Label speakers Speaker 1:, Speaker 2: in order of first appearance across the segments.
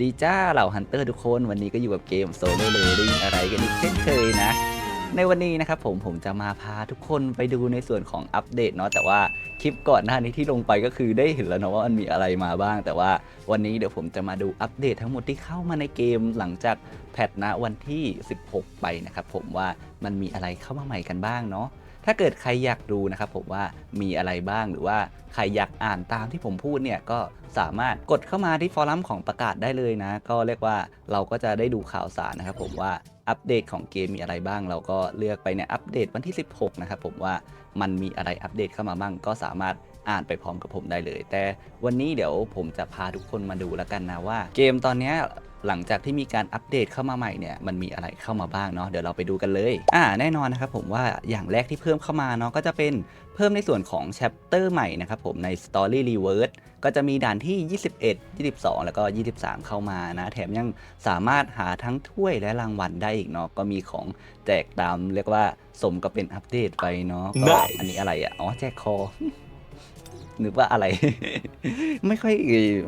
Speaker 1: ดีจ้าเหล่าฮันเตอร์ทุกคนวันนี้ก็อยู่กับเกมโซโล่เล i ิ g อะไรกันอีกเช่นเคยนะ ในวันนี้นะครับผมผมจะมาพาทุกคนไปดูในส่วนของอัปเดตเนาะแต่ว่าคลิปก่อนหน้านี้ที่ลงไปก็คือได้เห็นแล้วเนาะว่ามันมีอะไรมาบ้าง แต่ว่าวันนี้เดี๋ยวผมจะมาดูอัปเดตทั้งหมดที่เข้ามาในเกมหลังจากแพทณวันที่ 16 ไปนะครับผมว่ามันมีอะไรเข้ามาใหม่กันบ้างเนาะ ถ้าเกิดใครอยากดูนะครับผมว่ามีอะไรบ้างหรือว่าใครอยากอ่านตามที่ผมพูดเนี่ยก็สามารถกดเข้ามาที่ฟอรัมของประกาศได้เลยนะ ก็เรียกว่าเราก็จะได้ดูข่าวสารนะครับผมว่าอัปเดตของเกมมีอะไรบ้าง เราก็เลือกไปเนี่ยอัปเดตวันที่ 16 นะครับผมว่ามันมีอะไรอัปเดตเข้ามาบ้าง ก็สามารถอ่านไปพร้อมกับผมได้เลย แต่วันนี้เดี๋ยวผมจะพาทุกคนมาดูแล้วกันนะว่า เกมตอนเนี้ย หลังจากที่มีการอัปเดตเข้ามาใหม่เนี่ยมันมีอะไรเข้ามาบ้างเนาะเดี๋ยวเราไปดูกันเลย อ่าแน่นอนนะครับผมว่าอย่างแรกที่เพิ่มเข้ามาเนาะก็จะเป็นเพิ่มในส่วนของแชปเตอร์ใหม่นะครับผมใน Story Reverse ก็จะมีด่านที่ 21 22 แล้วก็ 23 เข้ามานะ แถมยังสามารถหาทั้งถ้วยและรางวัลได้อีกเนาะก็มีของแจกตามเรียกว่าสมกับเป็นอัปเดตไปเนาะก็
Speaker 2: Nice
Speaker 1: อันนี้อะไรอะอ๋อแจกคอ นึกว่าอะไร ไม่ค่อย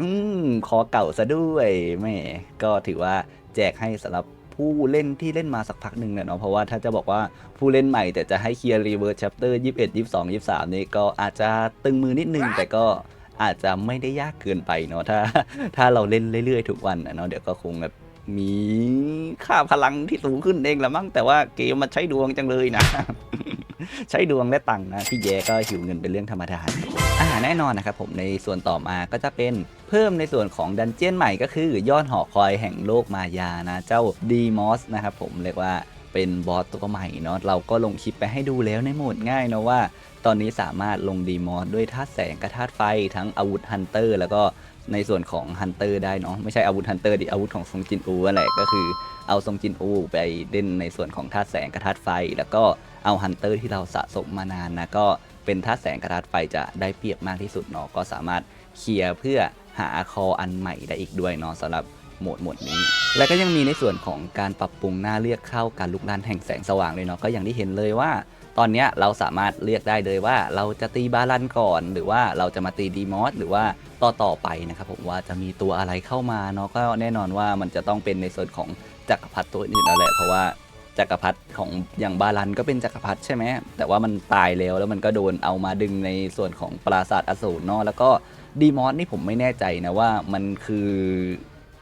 Speaker 1: อืมคอเก่าซะด้วยแหม่ก็ถือว่าแจกให้สำหรับผู้เล่นที่เล่นมาสักพักหนึ่งเนี่ยเนาะเพราะว่าถ้าจะบอกว่าผู้เล่นใหม่แต่จะให้เคลียร์รีเวิร์สแชปเตอร์21 22 23นี่ก็อาจจะตึงมือนิดนึง แต่ก็อาจจะไม่ได้ยากเกินไปเนาะถ้า ถ้าเราเล่นเรื่อยๆ ทุกวันอะเนาะเดี๋ยวก็คงแบบมีค่าพลังที่สูงขึ้นเองละมั้งแต่ว่าเกมมันใช้ดวงจังเลยนะ ใช้ดวงและตังค์นะพี่แย่ก็หิวเงินเป็นเรื่องธรรมดาอ่าแน่นอนนะครับผมในส่วนต่อมาก็จะเป็นเพิ่มในส่วนของดันเจียนใหม่ก็คือยอดหอคอยแห่งโลกมายานะ เจ้าดีมอสนะครับผมเรียกว่าเป็นบอสตัวใหม่เนาะเราก็ลงคลิปไปให้ดูแล้วในโหมดง่ายเนาะว่า ตอนนี้สามารถลงดีมอสด้วยธาตุแสงกับธาตุไฟทั้งอาวุธฮันเตอร์แล้วก็ในส่วนของฮันเตอร์ได้เนาะไม่ใช่อาวุธฮันเตอร์ดิอาวุธของซงจินอูนั่นแหละก็คือเอาซงจินอูไปเล่นในส่วนของธาตุแสงกับธาตุไฟ แล้วก็ เอาฮันเตอร์ที่เราสะสมมานานนะก็เป็นธาแสงกับธาตุไฟจะได้เปรียบมากที่สุดเนาะก็สามารถเคลียร์เพื่อหาคออันใหม่ได้อีกด้วยเนาะสำหรับโหมดหมดนี้ แล้วก็ยังมีในส่วนของการปรับปรุงหน้าเลือกเข้าการลุกลานแห่งแสงสว่างเลยเนาะก็อย่างที่เห็นเลยว่า ตอนนี้เราสามารถเลือกได้เลยว่า เราจะตีบาลันก่อน หรือว่าเราจะมาตีดีมอสหรือว่าต่อต่อไปนะครับผมว่าจะมีตัวอะไรเข้ามาเนาะก็แน่นอนว่ามันจะต้องเป็นในส่วนของจักรพรรดิตัวอื่นแล้วแหละเพราะว่า จักรพรรดิของอย่างบาลันก็เป็นจักรพรรดิใช่ไหมแต่ว่ามันตายแล้วแล้วมันก็โดนเอามาดึงในส่วนของปราสาทอสูรเนาะแล้วก็ดีมอสนี่ผมไม่แน่ใจนะว่ามันคือ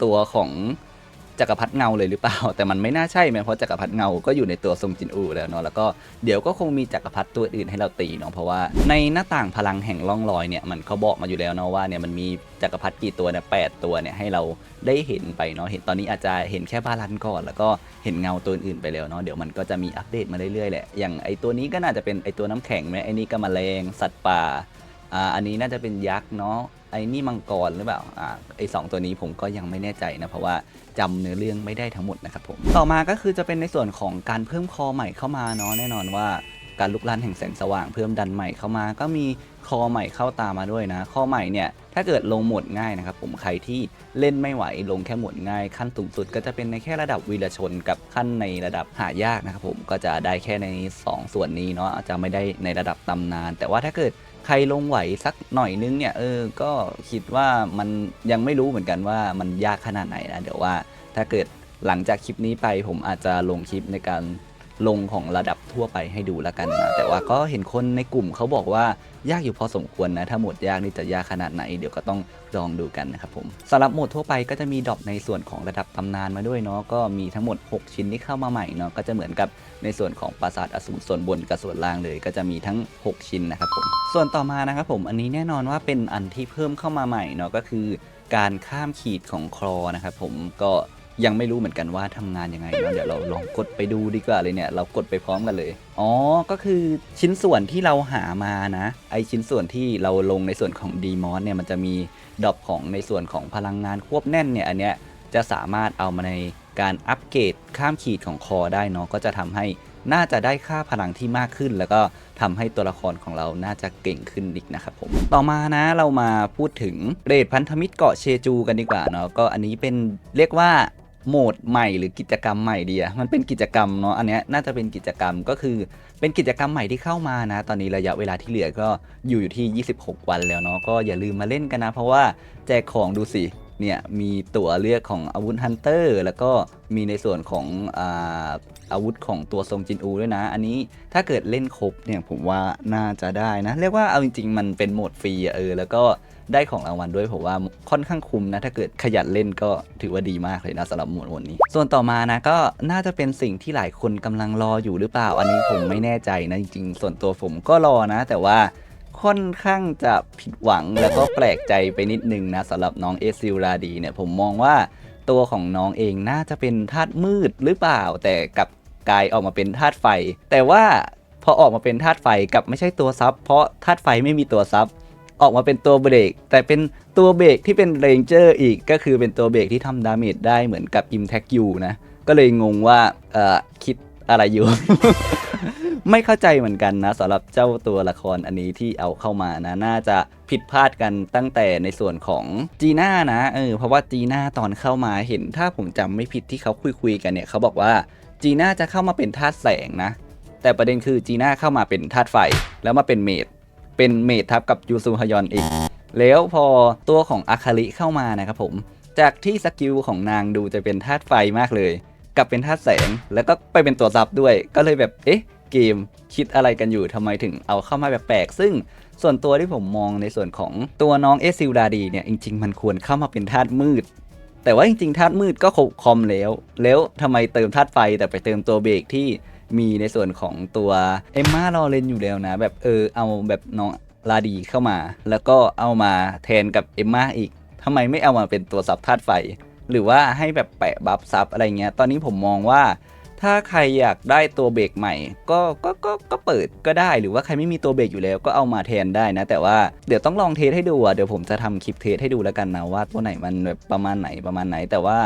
Speaker 1: ตัวของ จักรพรรดิเงาเลยหรือเปล่า แต่มันไม่น่าใช่ไหมเพราะจักรพรรดิเงาก็อยู่ในตัวทรงจินอูแล้วเนาะแล้วก็เดี๋ยวก็คงมีจักรพรรดิตัวอื่นให้เราตีเนาะเพราะว่าในหน้าต่างพลังแห่งร่องรอยเนี่ยมันเขาบอกมาอยู่แล้วเนาะว่าเนี่ยมันมีจักรพรรดิกี่ตัวเนี่ยแปดตัวเนี่ยให้เราได้เห็นไปเนาะเห็นตอนนี้อาจจะเห็นแค่บาลันก่อน แล้วก็เห็นเงาตัวอื่นไปแล้วเนาะเดี๋ยวมันก็จะมีอัปเดตมาเรื่อยๆแหละอย่างไอตัวนี้ก็น่าจะเป็นไอตัวน้ำแข็งไหมไอนี่ก็แมลงสัตว์ป่า อ่าอันนี้น่าจะเป็นยักษ์เนาะไอ้นี่มังกรหรือเปล่าอ่าไอ้สองตัวนี้ผมก็ยังไม่แน่ใจนะเพราะว่าจำเนื้อเรื่องไม่ได้ทั้งหมดนะครับผมต่อมาก็คือจะเป็นในส่วนของการเพิ่มคอใหม่เข้ามาเนาะแน่นอนว่าการลุกลานแห่งแสงสว่างเพิ่มดันใหม่เข้ามา ก็มี คอใหม่เข้าตามมาด้วยนะ คอใหม่เนี่ยถ้าเกิดลงหมดง่ายนะครับผมใครที่เล่นไม่ไหวลงแค่หมดง่าย ขั้นสูงสุดก็จะเป็นในแค่ระดับวีรชนกับขั้นในระดับหายากนะครับผมก็จะได้แค่ในสองส่วนนี้เนาะจะไม่ได้ในระดับตำนาน แต่ว่าถ้าเกิดใครลงไหวสักหน่อยนึงเนี่ยเออก็คิดว่ามันยังไม่รู้เหมือนกันว่ามันยากขนาดไหนนะเดี๋ยวว่าถ้าเกิดหลังจากคลิปนี้ไปผมอาจจะลงคลิปในการ ลงของระดับทั่วไปให้ดูแล้วกันนะ แต่ว่าก็เห็นคนในกลุ่มเขาบอกว่ายากอยู่พอสมควรนะ ถ้าหมดยากนี่จะยากขนาดไหน เดี๋ยวก็ต้องลองดูกันนะครับผมสำหรับโหมดทั่วไปก็จะมีดรอปในส่วนของระดับตำนานมาด้วยเนาะก็มีทั้งหมด 6 ชิ้นที่เข้ามาใหม่เนาะก็จะเหมือนกับในส่วนของปราสาทอสูรส่วนบนกับส่วนล่างเลย ก็จะมีทั้ง 6 ชิ้นนะครับผมส่วนต่อมานะครับผมอันนี้แน่นอนว่าเป็นอันที่เพิ่มเข้ามาใหม่เนาะก็คือการข้ามขีดของคลอนะครับผมก็ ยังไม่รู้เหมือนกันว่าทำงานยังไงเนาะเดี๋ยวเราลองกดไปดูดีกว่าเลยเนี่ย เรากดไปพร้อมกันเลย อ๋อ ก็คือชิ้นส่วนที่เราหามานะ ไอชิ้นส่วนที่เราลงในส่วนของดีมอสเนี่ย มันจะมีดอปของในส่วนของพลังงานควบแน่นเนี่ย อันเนี้ยจะสามารถเอามาในการอัปเกรดข้ามขีดของคอได้เนาะ ก็จะทำให้น่าจะได้ค่าพลังที่มากขึ้น แล้วก็ทำให้ตัวละครของเราน่าจะเก่งขึ้นอีกนะครับผม ต่อมานะเรามาพูดถึงเรดพันธมิตรเกาะเชจูกันดีกว่าเนาะ ก็อันนี้เป็นเรียกว่า โหมดใหม่หรือกิจกรรมใหม่ดีอะมันเป็นกิจกรรมเนาะอันเนี้ยน่าจะเป็นกิจกรรมก็คือเป็นกิจกรรมใหม่ที่เข้ามานะ ตอนนี้ระยะเวลาที่เหลือก็อยู่อยู่ที่ 26 วันแล้วเนาะก็อย่าลืมมาเล่นกันนะ เพราะว่าแจกของดูสิเนี่ยมีตัวเลือกของอาวุธฮันเตอร์แล้วก็มีในส่วนของอาอาวุธของตัวทรงจินอูด้วยนะ อันนี้ถ้าเกิดเล่นครบเนี่ยผมว่าน่าจะได้นะ เรียกว่าเอาจริง ๆ มันเป็นโหมดฟรีเออแล้วก็ ได้ของรางวัลด้วยผมว่าค่อนข้างคุ้มนะถ้าเกิดขยันเล่นก็ถือว่าดีมากเลยนะสำหรับโหมดโหมดนี้ ส่วนต่อมานะก็น่าจะเป็นสิ่งที่หลายคนกำลังรออยู่หรือเปล่า อันนี้ผมไม่แน่ใจนะจริงๆ ส่วนตัวผมก็รอนะ แต่ว่าค่อนข้างจะผิดหวังแล้วก็แปลกใจไปนิดนึงนะสำหรับน้องเอซิลราดีเนี่ยผมมองว่าตัวของน้องเองน่าจะเป็นธาตุมืดหรือเปล่า แต่กับกลายออกมาเป็นธาตุไฟ แต่ว่าพอออกมาเป็นธาตุไฟกับไม่ใช่ตัวซับเพราะธาตุไฟไม่มีตัวซับ ออกมาเป็นตัวเบรก แต่เป็นตัวเบรกที่เป็นเรนเจอร์อีกก็คือเป็นตัวเบรกที่ทำดาเมจได้เหมือนกับ Impact U นะ ก็เลยงงว่าเอ่อคิดอะไรอยู่ ไม่เข้าใจเหมือนกันนะสำหรับเจ้าตัวละครอันนี้ที่เอาเข้ามานะ น่าจะผิดพลาดกันตั้งแต่ในส่วนของจีน่านะเออเพราะว่าจีน่าตอนเข้ามาเห็นถ้าผมจำไม่ผิดที่เขาคุยคุยๆกันเนี่ยเขาบอกว่าจีน่าจะเข้ามาเป็นธาตุแสงนะ แต่ประเด็นคือจีน่าเข้ามาเป็นธาตุไฟแล้วมาเป็นเมด เป็นเมดทับกับยูซูฮยอนอีก แล้วพอตัวของอาคาริเข้ามานะครับผม จากที่สกิลของนางดูจะเป็นธาตุไฟมากเลย กลับเป็นธาตุแสง แล้วก็ไปเป็นตัวซับด้วย ก็เลยแบบเอ๊ะเกมคิดอะไรกันอยู่ทำไมถึงเอาเข้ามาแบบแปลกๆ ซึ่งส่วนตัวที่ผมมองในส่วนของตัวน้องเอซิลดาดีเนี่ยจริง ๆ มันควรเข้ามาเป็นธาตุมืด แต่ว่าจริงๆธาตุมืดก็คอมแล้ว แล้วทำไมเติมธาตุไฟแต่ไปเติมตัวเบรกที่ มีในส่วนของตัวเอมมาลอเรนอยู่แล้วนะ แบบเออเอาแบบน้องลาดีเข้ามา แล้วก็เอามาแทนกับเอมมาอีกทำไมไม่เอามาเป็นตัวซับธาตุไฟ หรือว่าให้แบบแปะบัฟซับอะไรเงี้ย ตอนนี้ผมมองว่าถ้าใครอยากได้ตัวเบรกใหม่ ก็ก็ก็ก็เปิดก็ได้หรือว่าใครไม่มีตัวเบรกอยู่แล้วก็เอามาแทนได้นะ แต่ว่าเดี๋ยวต้องลองเทสให้ดูอะเดี๋ยวผมจะทำคลิปเทสให้ดูแล้วกันนะว่าตัวไหนมันแบบประมาณไหนประมาณไหน แต่ว่า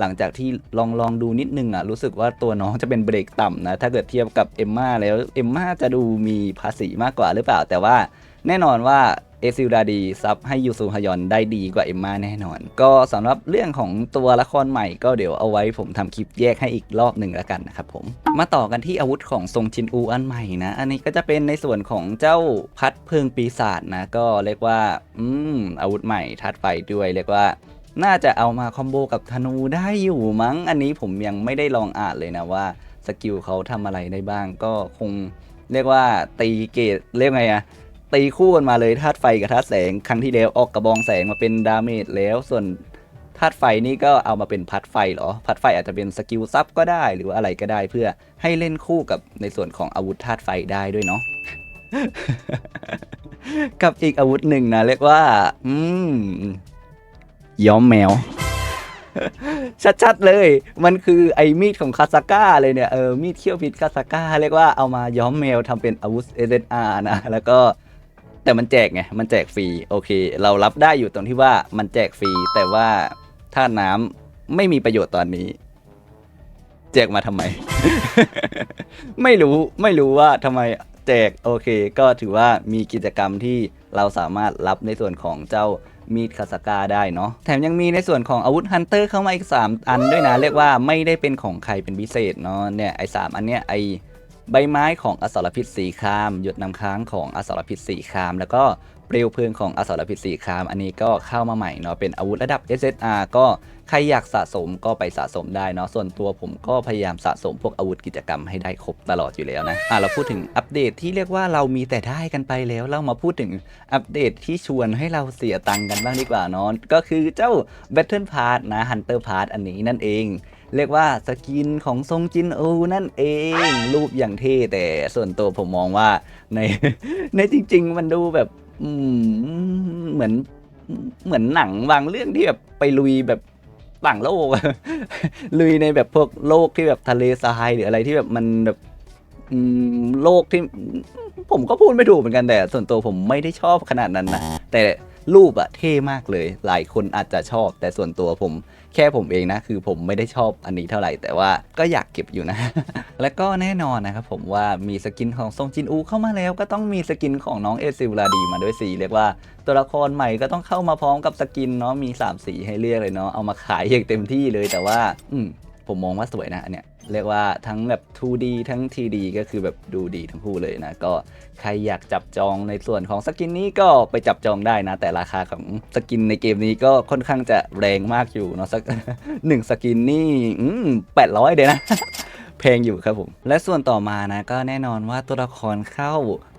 Speaker 1: หลังจากที่ลองลองดูนิดนึงอะรู้สึกว่าตัวน้องจะเป็นเบรกต่ำนะถ้าเกิดเทียบกับเอมมาแล้วเอมมาจะดูมีภาษีมากกว่าหรือเปล่า แต่ว่าแน่นอนว่าเอซิลดาดีซับให้ยูซูฮยอนได้ดีกว่าเอมมาแน่นอน ก็สำหรับเรื่องของตัวละครใหม่ก็เดี๋ยวเอาไว้ผมทำคลิปแยกให้อีกรอบหนึ่งแล้วกันนะครับผม มาต่อกันที่อาวุธของทรงชินอูอันใหม่นะ อันนี้ก็จะเป็นในส่วนของเจ้าพัดเพิงปีศาจนะ ก็เรียกว่า อืมอาวุธใหม่ทัดไฟด้วยเรียกว่า น่าจะเอามาคอมโบกับธนูได้อยู่มั้ง อันนี้ผมยังไม่ได้ลองอ่านเลยนะว่าสกิลเขาทำอะไรได้บ้างก็คงเรียกว่าตีเกตเรียกไงอะตีคู่กันมาเลยธาตุไฟกับธาตุแสงครั้งที่แล้วออกกระบองแสงมาเป็นดาเมจแล้ว ส่วนธาตุไฟนี่ก็เอามาเป็นพัดไฟเหรอ พัดไฟอาจจะเป็นสกิลซับก็ได้หรือว่าอะไรก็ได้เพื่อให้เล่นคู่กับในส่วนของอาวุธธาตุไฟได้ด้วยเนาะกับอีกอาวุธหนึ่งนะเรียกว่า อืม ย้อมแมว ชัดๆเลย มันคือไอ้มีดของคาซาก้าเลยเนี่ย เออ มีดเขี้ยวพิษคาซาก้าเรียกว่าเอามาย้อมแมวทำเป็นอาวุธ SSR นะ แล้วก็แต่มันแจกไง มันแจกฟรี โอเค เรารับได้อยู่ตรงที่ว่ามันแจกฟรี แต่ว่าถ้าน้ำไม่มีประโยชน์ตอนนี้ แจกมาทำไม ไม่รู้ ไม่รู้ว่าทำไม แจกโอเค ก็ถือว่ามีกิจกรรมที่เราสามารถรับในส่วนของเจ้ามีดคาสกาได้เนาะแถมยังมีในส่วนของอาวุธฮันเตอร์เข้ามาอีก 3 อันด้วยนะ เรียกว่าไม่ได้เป็นของใครเป็นพิเศษเนาะเนี่ยไอ้สามอันเนี้ยไอ ใบไม้ของอสรพิษสีคราม หยดน้ำค้างของอสรพิษสีคราม แล้วก็เปลวเพลิงของอสรพิษสีคราม อันนี้ก็เข้ามาใหม่เนาะเป็นอาวุธระดับ SSR ก็ใครอยากสะสมก็ไปสะสมได้เนาะส่วนตัวผมก็พยายามสะสมพวกอาวุธกิจกรรมให้ได้ครบตลอดอยู่แล้วนะอะเราพูดถึงอัปเดตที่เรียกว่าเรามีแต่ได้กันไปแล้ว เรามาพูดถึงอัปเดตที่ชวนให้เราเสียตังค์กันบ้างดีกว่าเนาะก็คือเจ้า Battle Pass นะ Hunter Pass อันนี้นั่นเอง เรียกว่าสกินของทรงจินอูนั่นเอง รูปอย่างเท่แต่ส่วนตัวผมมองว่าในในจริง ๆ มันดูแบบเหมือนเหมือนหนังบางเรื่องที่แบบไปลุยแบบต่างโลกลุยในแบบพวกโลกที่แบบทะเลทรายหรืออะไรที่แบบมันแบบโลกที่ผมก็พูดไม่ถูกเหมือนกันแต่ ส่วนตัวผมไม่ได้ชอบขนาดนั้นนะแต่ รูปอะเท่มากเลย หลายคนอาจจะชอบ แต่ส่วนตัวผมแค่ผมเองนะ คือผมไม่ได้ชอบอันนี้เท่าไหร่ แต่ว่าก็อยากเก็บอยู่นะ และก็แน่นอนนะครับผมว่ามีสกินของทรงจินอู เข้ามาแล้วก็ต้องมีสกินของน้องเอซิลลาดีมาด้วยสีเรียกว่าตัวละครใหม่ก็ต้องเข้ามาพร้อมกับสกินเนาะมี3สีให้เลือกเลยเนาะเอามาขายอย่างเต็มที่เลยแต่ว่า อืมผมมองว่าสวยนะอันเนี้ย เรียกว่าทั้งแบบ 2D ทั้ง 3D ก็คือแบบดูดีทั้งคู่เลยนะ ก็ใครอยากจับจองในส่วนของสกินนี้ก็ไปจับจองได้นะ แต่ราคาของสกินในเกมนี้ก็ค่อนข้างจะแรงมากอยู่เนาะสักหนึ่งสกินนี่แปดร้อยเดยนะแพงอยู่ครับผม และส่วนต่อมานะ ก็แน่นอนว่าตัวละครเข้า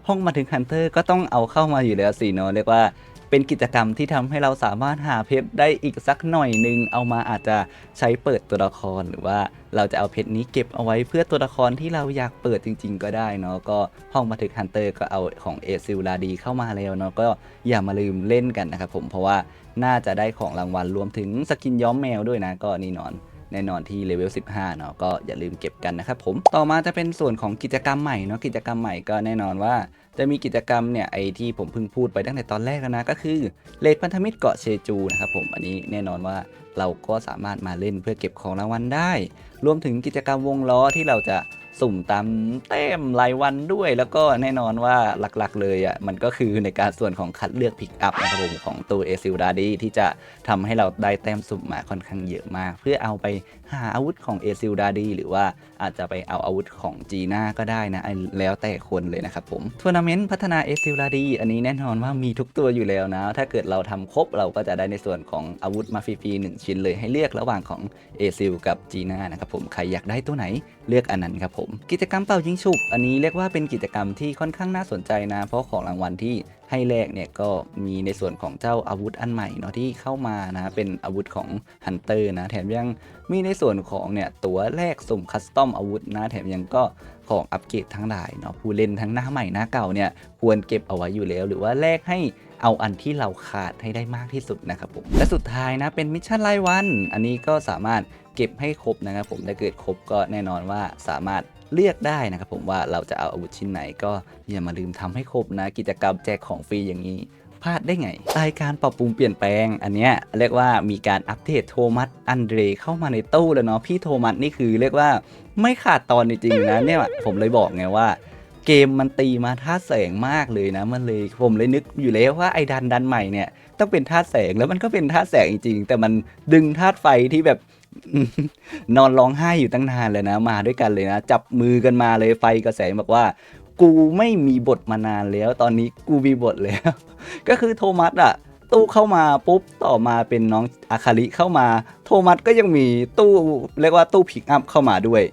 Speaker 1: ห้องมาถึงฮันเตอร์ก็ต้องเอาเข้ามาอยู่แล้วสิเนาะเรียกว่า เป็นกิจกรรมที่ทำให้เราสามารถหาเพชรได้อีกสักหน่อยหนึง เอามาอาจจะใช้เปิดตัวละครหรือว่าเราจะเอาเพชรนี้เก็บเอาไว้เพื่อตัวละครที่เราอยากเปิดจริง ๆ ก็ได้เนาะก็ห้องมาถึงฮันเตอร์ก็เอาของเอซิลลาดีเข้ามาแล้วเนาะก็อย่ามาลืมเล่นกันนะครับผมเพราะว่าน่าจะได้ของรางวัลรวมถึงสกินย้อมแมวด้วยนะก็นี่นอนแน่นอนที่เลเวล 15 เนาะก็อย่าลืมเก็บกันนะครับผม ต่อมาจะเป็นส่วนของกิจกรรมใหม่เนาะกิจกรรมใหม่ก็แน่นอนว่าจะมีกิจกรรมเนี่ยไอที่ผมเพิ่งพูดไปตั้งแต่ตอนแรกแล้วนะก็คือเลดพันธมิตรเกาะเชจูนะครับผมอันนี้แน่นอนว่าเราก็สามารถมาเล่นเพื่อเก็บของรางวัลได้ รวมถึงกิจกรรมวงล้อที่เราจะ สุ่มตามแต้มรายวันด้วย แล้วก็แน่นอนว่าหลักๆ เลยอะมันก็คือในการส่วนของคัดเลือกพิกอัพนะครับผมของตัวเอซิลดาดีที่จะทำให้เราได้แต้มสุ่มมาค่อนข้างเยอะมาก เพื่อเอาไปหาอาวุธของเอซิลดาดีหรือว่าอาจจะไปเอาอาวุธของจีน่าก็ได้นะอันแล้วแต่คนเลยนะครับผมทัวร์นาเมนต์พัฒนาเอซิลดาดีอันนี้แน่นอนว่ามีทุกตัวอยู่แล้วนะ ถ้าเกิดเราทำครบเราก็จะได้ในส่วนของอาวุธมาฟรีๆหนึ่งชิ้นเลยให้เลือกระหว่างของเอซิลกับจีน่านะครับผมใครอยากได้ตัวไหนเลือกอันนั้นครับผมกิจกรรมเป่ายิงฉุบ อันนี้เรียกว่าเป็นกิจกรรมที่ค่อนข้างน่าสนใจนะ เพราะของรางวัลที่ให้แลกเนี่ยก็มีในส่วนของเจ้าอาวุธอันใหม่เนาะที่เข้ามานะเป็นอาวุธของฮันเตอร์นะแถมยังมีในส่วนของเนี่ยตัวแลกสุ่มคัสตอมอาวุธนะแถมยังก็ของอัปเกรดทั้งหลายเนาะผู้เล่นทั้งหน้าใหม่หน้าเก่าเนี่ยควรเก็บเอาไว้อยู่แล้ว หรือว่าแลกให้เอาอันที่เราขาดให้ได้มากที่สุดนะครับผมและสุดท้ายนะเป็นมิชชั่นรายวัน อันนี้ก็สามารถเก็บให้ครบนะครับผมถ้าเกิดครบก็แน่นอนว่าสามารถ เลือกได้นะครับผมว่าเราจะเอาอาวุธชิ้นไหนก็อย่ามาลืมทำให้ครบนะ กิจกรรมแจกของฟรีอย่างนี้พลาดได้ไงรายการปรับปรุงเปลี่ยนแปลง อันเนี้ยเรียกว่ามีการอัปเดตโทมัสอันเดรเข้ามาในตู้แล้วเนาะพี่โทมัสนี่คือเรียกว่าไม่ขาดตอนจริงๆนะเนี่ยผมเลยบอกไงว่าเกมมันตีมาท่าแสงมากเลยนะ มันเลยผมเลยนึกอยู่แล้วว่าไอ้ดันดันใหม่เนี่ยต้องเป็นท่าแสงแล้วมันก็เป็นท่าแสงจริงๆ แต่มันดึงธาไฟที่แบบ นอนร้องไห้อยู่ตั้งนานเลยนะ มาด้วยกันเลยนะ จับมือกันมาเลยไฟกระแสบอกว่า กูไม่มีบทมานานแล้ว ตอนนี้กูมีบทแล้ว ก็คือโทมัสอะตู้เข้ามาปุ๊บต่อมาเป็นน้องอาคาริเข้ามา โทมัสก็ยังมีตู้เรียกว่าตู้พิกอัพเข้ามาด้วย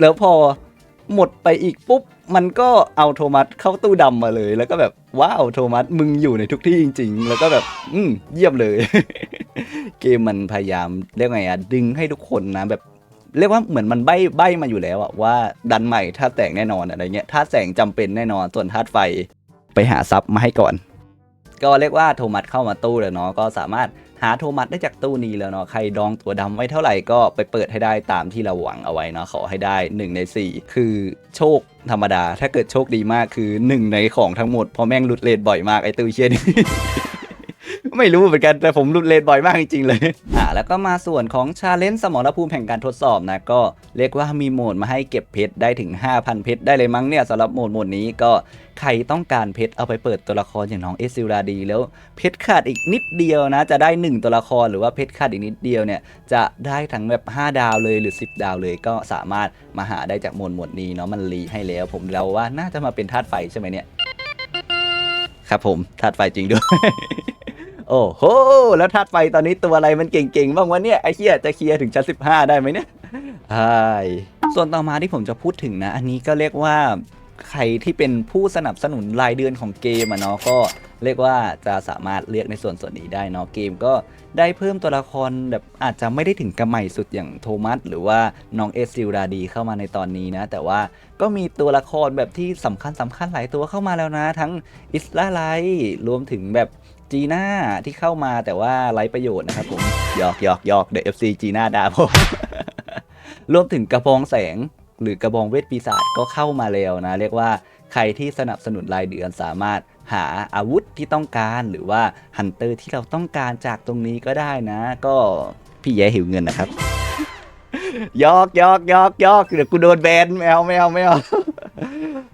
Speaker 1: แล้วพอหมดไปอีกปุ๊บ มันก็เอาโทมัสเข้าตู้ดำมาเลย แล้วก็แบบว้าวโทมัสมึงอยู่ในทุกที่จริง ๆ แล้วก็แบบ อืมเยี่ยมเลย เกมมันพยายามเรียกไงอะดึงให้ทุกคนนะแบบเรียกว่าเหมือนมันใบ้ใบ้มาอยู่แล้วอะว่าดันใหม่ธาแสงแน่นอนอะไรเงี้ยธาแสงจำเป็นแน่นอนส่วนธาตุไฟไปหาซับมาให้ก่อน ก็เรียกว่าโทมัสเข้ามาตู้แล้วเนาะก็สามารถหาโทมัสได้จากตู้นี้แล้วเนาะใครดองตัวดำไว้เท่าไหร่ก็ไปเปิดให้ได้ตามที่เราหวังเอาไว้เนาะขอให้ได้ 1 ใน 4 คือโชคธรรมดา ถ้าเกิดโชคดีมากคือ 1 ในของทั้งหมดเพราะแม่งหลุดเลนบ่อยมากไอ้ตู้เชียนี่ ไม่รู้เหมือนกันแต่ผมหลุดเลนบ่อยมากจริงๆเลยอ่าแล้วก็มาส่วนของชาเลนจ์สมรภูมิแห่งการทดสอบนะก็เรียกว่ามีโหมดมาให้เก็บเพชรได้ถึง 5,000 เพชรได้เลยมั้งเนี่ยสำหรับโหมดโหมดนี้ก็ใครต้องการเพชรเอาไปเปิดตัวละครอย่างน้องเอซิลดาดี แล้วเพชรขาดอีกนิดเดียวนะ จะได้ 1 ตัวละครหรือว่าเพชรขาดอีกนิดเดียวเนี่ยจะได้ทั้งแบบ 5 ดาวเลยหรือ 10 ดาวเลยก็สามารถมาหาได้จากโหมดโหมดนี้เนาะมันรีให้แล้ว ผมเดาว่าน่าจะมาเป็นธาตุไฟใช่ไหมเนี่ยครับผมธาตุไฟจริงด้วย โอ้โห แล้วธาตุไฟตอนนี้ตัวอะไรมันเก่งๆ บ้างวะเนี่ยไอ้เหี้ยจะเคลียร์ถึงชั้น15 ได้ไหมเนี่ยใช่ส่วนต่อมาที่ผมจะพูดถึงนะ อันนี้ก็เรียกว่าใครที่เป็นผู้สนับสนุนรายเดือนของเกมอะเนาะก็เรียกว่าจะสามารถเรียกในส่วนส่วนนี้ได้เนาะเกมก็ได้เพิ่มตัวละครแบบอาจจะไม่ได้ถึงกระใหม่สุดอย่างโทมัสหรือว่าน้องเอซิลดาดีเข้ามาในตอนนี้นะ แต่ว่าก็มีตัวละครแบบที่สำคัญสำคัญหลายตัวเข้ามาแล้วนะ ทั้งอิสลาไลรวมถึงแบบ จีน่าที่เข้ามาแต่ว่าไร้ประโยชน์นะครับผมหยอกหยอกหยอกเดอะเอฟซีจีน่าด่าผมรวมถึงกระบองแสงหรือกระบองเวทปีศาจก็เข้ามาแล้วนะ เรียกว่าใครที่สนับสนุนรายเดือนสามารถหาอาวุธที่ต้องการหรือว่าฮันเตอร์ที่เราต้องการจากตรงนี้ก็ได้นะ ก็พี่แย่หิวเงินนะครับยอกยอกยอกยอกเดี๋ยวกูโดนแบนไม่เอาไม่เอาไม่เอา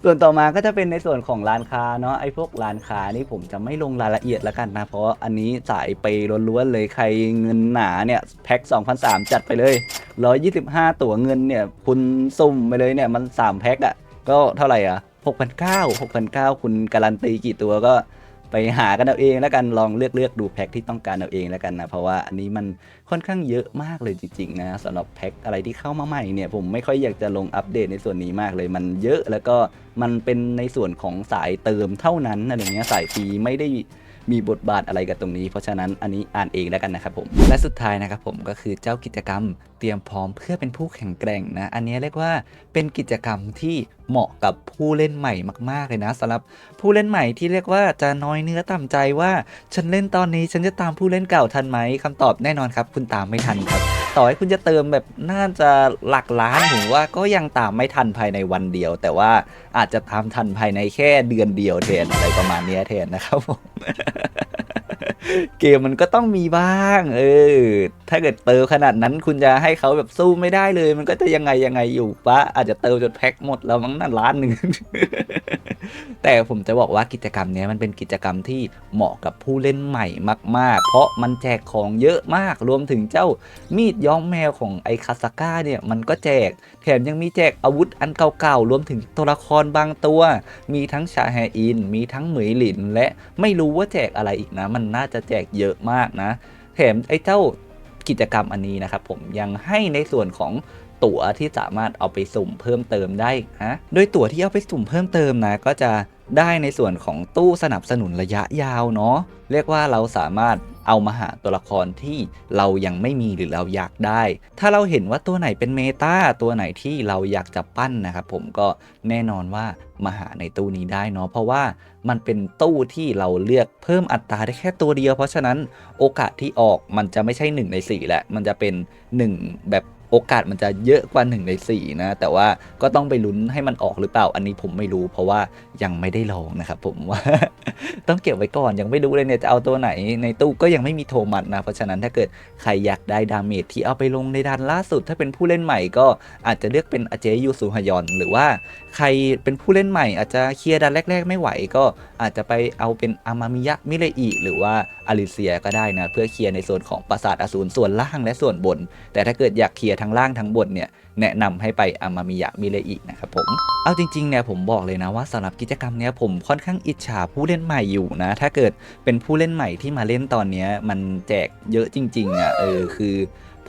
Speaker 1: ส่วนต่อมาก็จะเป็นในส่วนของร้านค้าเนาะไอ้พวกร้านค้านี่ผมจะไม่ลงรายละเอียดแล้วกันนะ เพราะอันนี้สายไปล้วนๆเลยใครเงินหนาเนี่ยแพ็ค2,003จัดไปเลย 125 ตั๋วเงินเนี่ยคุณสุ่มไปเลยเนี่ยมัน 3 แพ็คอะก็เท่าไหร่อะ6,900 6,900 คุณการันตีกี่ตัวก็ ไปหากันเอาเองแล้วกันลองเลือกเลือกดูแพ็คที่ต้องการเอาเองแล้วกันนะเพราะว่าอันนี้มันค่อนข้างเยอะมากเลยจริงๆนะสำหรับแพ็คอะไรที่เข้ามาใหม่เนี่ยผมไม่ค่อยอยากจะลงอัปเดตในส่วนนี้มากเลย มันเยอะแล้วก็มันเป็นในส่วนของสายเติมเท่านั้นอะไรเงี้ยสายฟรีไม่ได้ มีบทบาทอะไรกับตรงนี้ เพราะฉะนั้นอันนี้อ่านเองแล้วกันนะครับผมและสุดท้ายนะครับผมก็คือเจ้ากิจกรรมเตรียมพร้อมเพื่อเป็นผู้แข่งแกร่งนะอันนี้เรียกว่าเป็นกิจกรรมที่เหมาะกับผู้เล่นใหม่มาก ๆ เลยนะสำหรับผู้เล่นใหม่ที่เรียกว่าจะน้อยเนื้อต่ำใจว่า ฉันเล่นตอนนี้ฉันจะตามผู้เล่นเก่าทันไหมคำตอบแน่นอนครับ คุณตามไม่ทันครับ ต่อให้คุณจะเติมแบบน่าจะหลักล้านผมว่าก็ยังตามไม่ทันภายในวันเดียว แต่ว่าอาจจะตามทันภายในแค่เดือนเดียวแทนอะไรประมาณนี้แทนนะครับผมเกมมันก็ต้องมีบ้าง เออ ถ้าเกิดเติมขนาดนั้นคุณจะให้เขาแบบสู้ไม่ได้เลย มันก็จะยังไงยังไงอยู่ปะอาจจะเติมจนแพ็คหมดแล้วมั้งนั่นล้านหนึ่ง แต่ผมจะบอกว่ากิจกรรมนี้มันเป็นกิจกรรมที่เหมาะกับผู้เล่นใหม่มาก ๆ เพราะมันแจกของเยอะมาก รวมถึงเจ้ามีดย้อมแมวของไอคาซาก้าเนี่ยมันก็แจก แถมยังมีแจกอาวุธอันเก่าๆ รวมถึงตัวละครบางตัว มีทั้งชาแฮอิน มีทั้งเหมยหลิน และไม่รู้ว่าแจกอะไรอีกนะ มันน่าจะแจกเยอะมากนะ แถมไอ้เจ้า กิจกรรมอันนี้นะครับผมยังให้ในส่วนของตั๋วที่สามารถเอาไปสุ่มเพิ่มเติมได้นะโดยตั๋วที่เอาไปสุ่มเพิ่มเติมนะก็จะได้ในส่วนของตู้สนับสนุนระยะยาวเนาะเรียกว่าเราสามารถ เอามาหาตัวละครที่เรายังไม่มีหรือเราอยากได้ ถ้าเราเห็นว่าตัวไหนเป็นเมตาตัวไหนที่เราอยากจะปั้นนะครับผมก็แน่นอนว่ามาหาในตู้นี้ได้เนาะเพราะว่ามันเป็นตู้ที่เราเลือกเพิ่มอัตราได้แค่ตัวเดียว เพราะฉะนั้นโอกาสที่ออกมันจะไม่ใช่ 1 ใน 4 แหละ มันจะเป็น 1 แบบโอกาสมันจะเยอะกว่า 1 ใน 4 นะ แต่ว่าก็ต้องไปลุ้นให้มันออกหรือเปล่าอันนี้ผมไม่รู้ เพราะว่ายังไม่ได้ลองนะครับผมว่า ต้องเก็บไว้ก่อนยังไม่รู้เลยเนี่ยจะเอาตัวไหนในตู้ก็ยังไม่มีโทมัสนะ เพราะฉะนั้นถ้าเกิดใครอยากได้ดาเมจที่เอาไปลงในดันล่าสุด ถ้าเป็นผู้เล่นใหม่ก็อาจจะเลือกเป็นอเจยูซูฮยอน หรือว่าใครเป็นผู้เล่นใหม่ อาจจะเคลียร์ดันแรก ๆ ไม่ไหว ก็อาจจะไปเอาเป็นอามามิยะมิเรอิหรือว่าอาริเซียก็ได้นะเพื่อเคลียร์ในส่วนของปราสาทอสูรส่วนล่างและส่วนบน แต่ถ้าเกิดอยากเคลียร์ทั้งล่างทั้งบนเนี่ย แนะนำให้ไปอามามิยะมิเลอินะครับผม เอาจริงๆเนี่ยผมบอกเลยนะว่าสำหรับกิจกรรมเนี้ยผมค่อนข้างอิจฉาผู้เล่นใหม่อยู่นะ ถ้าเกิดเป็นผู้เล่นใหม่ที่มาเล่นตอนเนี้ยมันแจกเยอะจริงๆอะเออคือ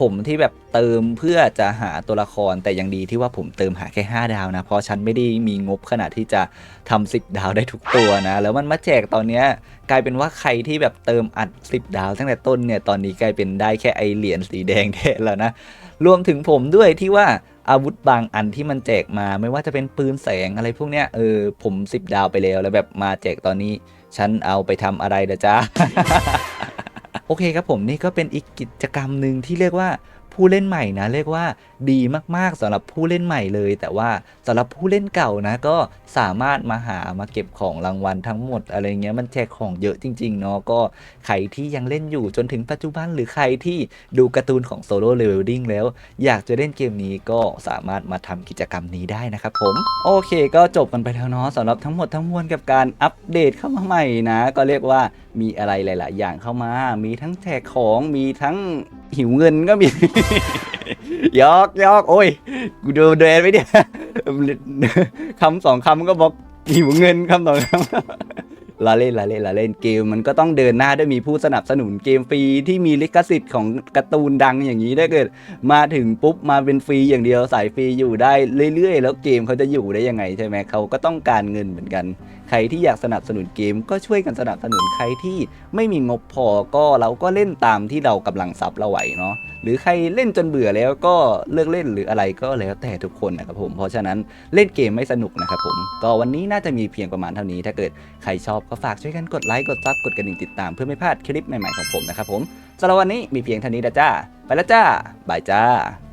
Speaker 1: ผมที่แบบเติมเพื่อจะหาตัวละครแต่ยังดีที่ว่าผมเติมหาแค่ 5 ดาวนะ เพราะฉันไม่ได้มีงบขนาดที่จะทำ10 ดาวได้ทุกตัวนะ แล้วมันมาแจกตอนเนี้ยกลายเป็นว่าใครที่แบบเติมอัด 10 ดาว ตั้งแต่ต้นเนี่ยตอนนี้กลายเป็นได้แค่ไอเหรียญสีแดงแทนแล้วนะ รวมถึงผมด้วยที่ว่าอาวุธบางอันที่มันแจกมาไม่ว่าจะเป็นปืนแสงอะไรพวกเนี้ยเออผม 10 ดาวไปแล้วแล้วแบบมาแจกตอนนี้ ฉันเอาไปทำอะไรเด้อจ้า โอเคครับผมนี่ก็เป็นอีกกิจกรรมหนึ่งที่เรียกว่าผู้เล่นใหม่นะเรียกว่าดีมากๆสำหรับผู้เล่นใหม่เลย แต่ว่าสำหรับผู้เล่นเก่านะก็สามารถมาหามาเก็บของรางวัลทั้งหมดอะไรเงี้ยมันแจกของเยอะจริงๆเนาะก็ใครที่ยังเล่นอยู่จนถึงปัจจุบันหรือใครที่ดูการ์ตูนของโซโล่เลเวลดิ้งแล้ว อยากจะเล่นเกมนี้ก็สามารถมาทำกิจกรรมนี้ได้นะครับผมโอเค ก็จบกันไปแล้วเนาะสำหรับทั้งหมดทั้งมวลกับการอัปเดตเข้ามาใหม่นะ ก็เรียกว่า มีอะไรหลาย ๆ อย่างเข้ามา มีทั้งแจกของมีทั้งหิวเงินก็มี ยอกยอกโอ้ยกูดูเดนไว้เนี่ยคำสองคำก็บอกหิวเงินคำสองคำลาเล่นลาเล่นลาเล่นเกมมันก็ต้องเดินหน้าด้วยมีผู้สนับสนุนเกมฟรีที่มีลิขสิทธิ์ของการ์ตูนดังอย่างนี้ถ้เกิด มาถึงปุ๊บมาเป็นฟรีอย่างเดียวสายฟรีอยู่ได้เรื่อย ๆ แล้วเกมเขาจะอยู่ได้ยังไงใช่ไหมเขาก็ต้องการเงินเหมือนกัน รที่อยากสนับสนุนเกม ก็ช่วยกันสนับสนุนใครที่ไม่มีงบพอก็เราก็เล่นตามที่เรากำลังซับเราไหวเนาะหรือใครเล่นจนเบื่อแล้วก็เลิกเล่นหรืออะไรก็แล้วแต่ทุกคนนะครับผมเพราะฉะนั้นเล่นเกมไม่สนุกนะครับผมก็วันนี้น่าจะมีเพียงประมาณเท่านี้ ถ้าเกิดใครชอบก็ฝากช่วยกันกดไลค์กดซับกดกระดิ่งติดตามเพื่อไม่พลาดคลิปใหม่ๆของผมนะครับผมสำหรับวันนี้มีเพียงเท่านี้นะจ้าไปแล้วจ้าบายจ้า